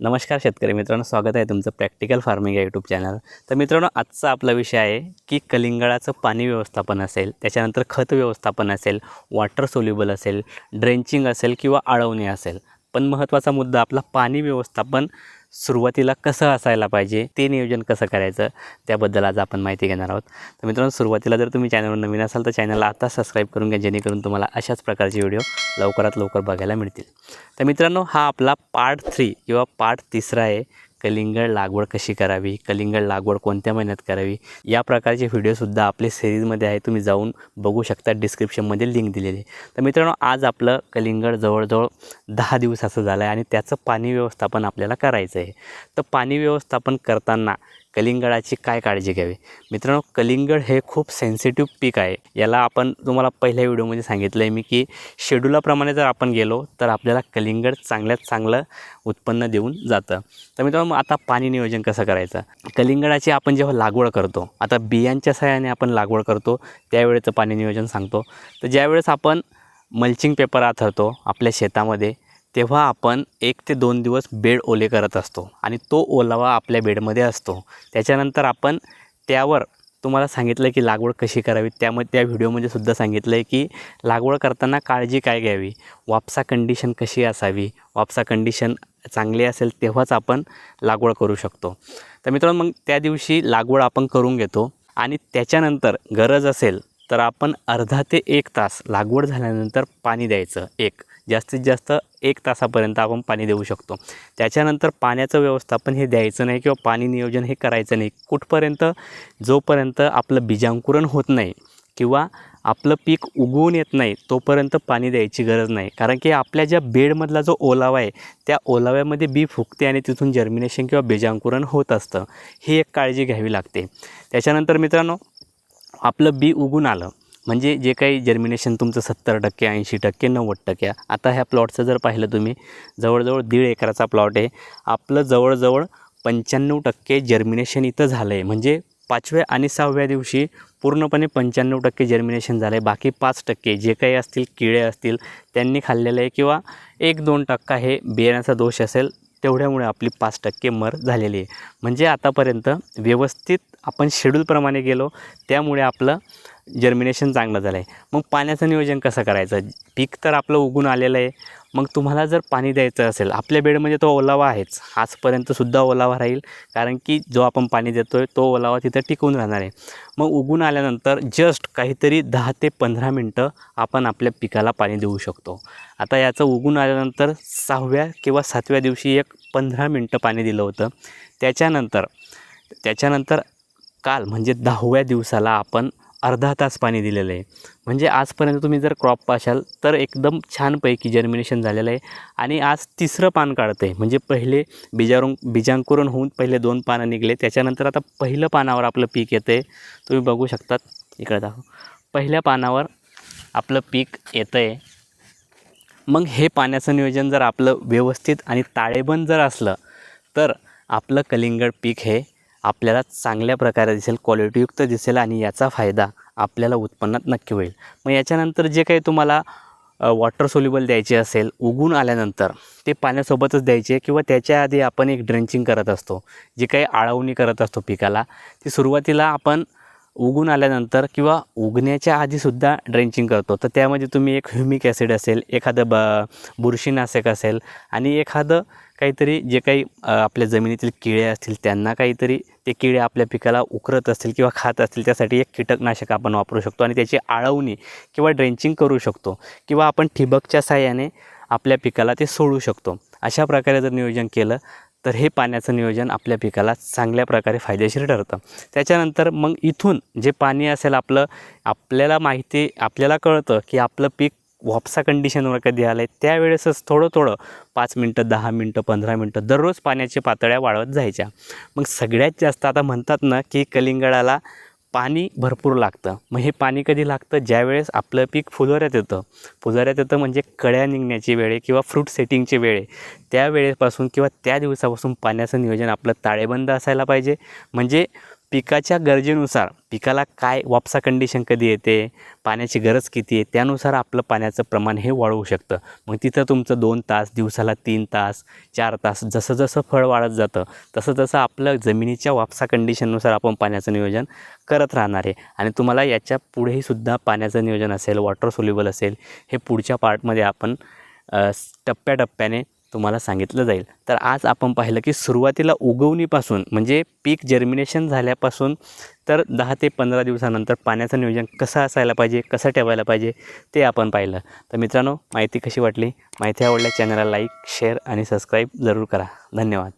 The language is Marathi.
नमस्कार शेतकरी मित्रांनो स्वागत आहे तुमचं प्रॅक्टिकल फार्मिंग या यूट्यूब चॅनल तर मित्रांनो आजचा आपला विषय आहे की कलिंगडाचं पाणी व्यवस्थापन असेल त्याच्यानंतर खत व्यवस्थापन असेल वॉटर सोल्युबल असेल ड्रेंचिंग असेल किंवा आळवणी असेल. पण महत्त्वाचा मुद्दा आपला पाणी व्यवस्थापन सुरुवातीला कसं असायला पाहिजे ते नियोजन कसं करायचं त्याबद्दल आज आपण माहिती घेणार आहोत. तर मित्रांनो सुरुवातीला जर तुम्ही चॅनलवर नवीन असाल तर चॅनलला आता सबस्क्राईब करून घ्या जेणेकरून तुम्हाला अशाच प्रकारचे व्हिडिओ लवकरात लवकर बघायला मिळतील. तर मित्रांनो हा आपला पार्ट थ्री किंवा पार्ट तिसरा आहे. कलिंगड लागवड कशी करावी? कलिंगड लागवड कोणत्या महिन्यात करावी? या प्रकारचे व्हिडिओसुद्धा आपले सिरीजमध्ये आहे. तुम्ही जाऊन बघू शकता. डिस्क्रिप्शनमध्ये लिंक दिलेली तर मित्रांनो आज आपलं कलिंगड जवळजवळ दहा दिवसाचं झालं आहे आणि त्याचं पाणी व्यवस्थापन आपल्याला करायचं आहे तर पाणी व्यवस्थापन करताना कलिंगडाची काय काळजी घ्यावी? मित्रांनो कलिंगड हे खूप सेन्सिटिव्ह पीक आहे. याला आपण तुम्हाला पहिल्या व्हिडिओमध्ये सांगितलं आहे मी की शेड्युलाप्रमाणे जर आपण गेलो तर आपल्याला कलिंगड चांगल्यात चांगलं उत्पन्न देऊन जातं. तर मित्रांनो मग आता पाणी नियोजन कसं करायचं? कलिंगडाची आपण जेव्हा लागवड करतो आता बियांच्या सहाय्याने आपण लागवड करतो त्यावेळेचं पाणी नियोजन सांगतो. तर ज्यावेळेस आपण मल्चिंग पेपर आथरतो आपल्या शेतामध्ये तेव्हा आपण एक ते दोन दिवस बेड ओले करत असतो आणि तो ओलावा आपल्या बेडमध्ये असतो. त्याच्यानंतर आपण त्यावर तुम्हाला सांगितलं की लागवड कशी करावी त्यामध्ये त्या व्हिडिओमध्ये सुद्धा सांगितलं आहे की लागवड करताना काळजी काय घ्यावी वापसा कंडिशन कशी असावी वापसा कंडिशन चांगली असेल तेव्हाच आपण लागवड करू शकतो. तर मित्रांनो मग त्या दिवशी लागवड आपण करून घेतो आणि त्याच्यानंतर गरज असेल तर आपण अर्धा ते एक तास लागवड झाल्यानंतर पाणी द्यायचं एक. जास्तीत जास्त एक तासापर्यंत आपण पाणी देऊ शकतो. त्याच्यानंतर पाण्याचं व्यवस्थापन हे द्यायचं नाही किंवा पाणी नियोजन हे करायचं नाही. कुठपर्यंत? जोपर्यंत आपलं बीजांकुरण होत नाही किंवा आपलं पीक उगवून येत नाही तोपर्यंत पाणी द्यायची गरज नाही. कारण की आपल्या ज्या बेडमधला जो ओलावा आहे त्या ओलाव्यामध्ये बी फुगते आणि तिथून जर्मिनेशन किंवा बीजांकुरण होत असतं. ही एक काळजी घ्यावी लागते. त्याच्यानंतर मित्रांनो आपलं बी उगून आलं. म्हणजे जे काही जर्मिनेशन तुमचं सत्तर टक्के ऐंशी टक्के नव्वद टक्के आता ह्या प्लॉटचं जर पाहिलं तुम्ही जवळजवळ दीड एकराचा प्लॉट आहे. आपलं जवळजवळ पंच्याण्णव टक्के जर्मिनेशन इथं झालं आहे म्हणजे पाचव्या आणि सहाव्या दिवशी पूर्णपणे पंच्याण्णव टक्के जर्मिनेशन झालं आहे बाकी पाच टक्के जे काही असतील किडे असतील त्यांनी खाल्लेलं आहे किंवा एक दोन टक्का हे बियाण्याचा दोष असेल तेवढ्यामुळे आपली पाच टक्के मर झालेली आहे. म्हणजे आतापर्यंत व्यवस्थित आपण शेड्यूलप्रमाणे गेलो त्यामुळे आपलं जर्मिनेशन चांगलं झालं आहे मग पाण्याचं नियोजन कसं करायचं? पीक तर आपलं उगून आलेलं आहे. मग तुम्हाला जर पाणी द्यायचं असेल आपल्या बेडमध्ये तो ओलावा आहेच. आजपर्यंतसुद्धा ओलावा राहील. कारण की जो आपण पाणी देतो आहे तो ओलावा तिथं टिकून राहणार आहे. मग उगून आल्यानंतर जस्ट काहीतरी दहा ते पंधरा मिनटं आपण आपल्या पिकाला पाणी देऊ शकतो. आता याचं उगून आल्यानंतर सहाव्या किंवा सातव्या दिवशी एक पंधरा मिनटं पाणी दिलं होतं. त्याच्यानंतर त्याच्यानंतर काल म्हणजे दहाव्या दिवसाला आपण अर्धा तास पाणी दिलेलं आहे. म्हणजे आजपर्यंत तुम्ही जर क्रॉप पाशाल तर एकदम छानपैकी जर्मिनेशन झालेलं आहे. आणि आज तिसरं पान काढतं आहे म्हणजे पहिले बीजारून बीजांकुरण होऊन पहिले दोन पानं निघले. त्याच्यानंतर आता पहिलं पानावर आपलं पीक येतं आहे तुम्ही बघू शकतात. इकडे दाखव. पहिल्या पानावर आपलं पीक येतं आहे मग हे पाण्याचं नियोजन जर आपलं व्यवस्थित आणि ताळेबंद जर असलं तर आपलं कलिंगड पीक हे आपल्याला चांगल्या प्रकारे दिसेल क्वालिटीयुक्त दिसेल आणि याचा फायदा आपल्याला उत्पन्नात नक्की होईल. मग याच्यानंतर जे काही तुम्हाला वॉटर सोल्युबल द्यायचे असेल उगून आल्यानंतर ते पाण्यासोबतच द्यायचे किंवा त्याच्या आधी आपण एक ड्रेंचिंग करत असतो. जे काही आळवणी करत असतो पिकाला ती सुरुवातीला आपण उगून आल्यानंतर किंवा उगण्याच्या आधीसुद्धा ड्रेंचिंग करतो. तर त्यामध्ये तुम्ही एक ह्युमिक ॲसिड असेल एखादं ब बुरशीनाशक असेल आणि एखादं काहीतरी जे काही आपल्या जमिनीतील किडे असतील त्यांना काहीतरी ते किडे आपल्या पिकाला उकरत असतील किंवा खात असतील त्यासाठी एक कीटकनाशक आपण वापरू शकतो आणि त्याची आळवणी किंवा ड्रेंचिंग करू शकतो किंवा आपण ठिबकच्या साह्याने आपल्या पिकाला ते सोडू शकतो. अशा प्रकारे जर नियोजन केलं तर हे पाण्याचं नियोजन आपल्या पिकाला चांगल्या प्रकारे फायदेशीर ठरतं. त्याच्यानंतर मग इथून जे पाणी असेल आपलं आपल्याला माहिती आपल्याला कळतं की आपलं पीक वापसा कंडिशनवर कधी आलं आहे त्यावेळेसच थोडं थोडं पाच मिनटं दहा मिनटं पंधरा मिनटं दररोज पाण्याच्या पातळ्या वाढवत जायच्या. मग सगळ्यात जास्त आता म्हणतात ना की कलिंगडाला पाणी भरपूर लागतं. मग हे पाणी कधी लागतं? ज्यावेळेस आपलं पीक फुलोऱ्यात येतं. फुलोऱ्यात येतं म्हणजे कळ्या निघण्याची वेळ आहे किंवा फ्रूट सेटिंगची वेळ आहे. त्या वेळेपासून किंवा त्या दिवसापासून पाण्याचं नियोजन आपलं ताळेबंद असायला पाहिजे. म्हणजे पिकाच्या गरजेनुसार पिकाला काय वापसा कंडिशन कधी येते पाण्याची गरज किती आहे त्यानुसार आपलं पाण्याचं प्रमाण हे वाढवू शकतं. मग तिथं तुमचं दोन तास दिवसाला तीन तास चार तास जसं जसं फळ वाढत जातं तसं तसं आपलं जमिनीच्या वापसा कंडिशननुसार आपण पाण्याचं नियोजन करत राहणार आहे. आणि तुम्हाला याच्या पुढेही सुद्धा पाण्याचं नियोजन असेल वॉटर सोल्युबल असेल हे पुढच्या पार्टमध्ये आपण टप्प्याटप्प्याने तुम्हाला सांगितलं जाईल. तर आज आपण पाहिलं की सुरुवातीला उगवणीपासून म्हणजे पीक जर्मिनेशन झाल्यापासून तर दहा ते पंधरा दिवसानंतर पाण्याचं नियोजन कसं असायला पाहिजे कसं ठेवायला पाहिजे ते आपण पाहिलं. तर मित्रांनो माहिती कशी वाटली? माहिती आवडल्या चॅनलला लाईक शेअर आणि सबस्क्राईब जरूर करा. धन्यवाद.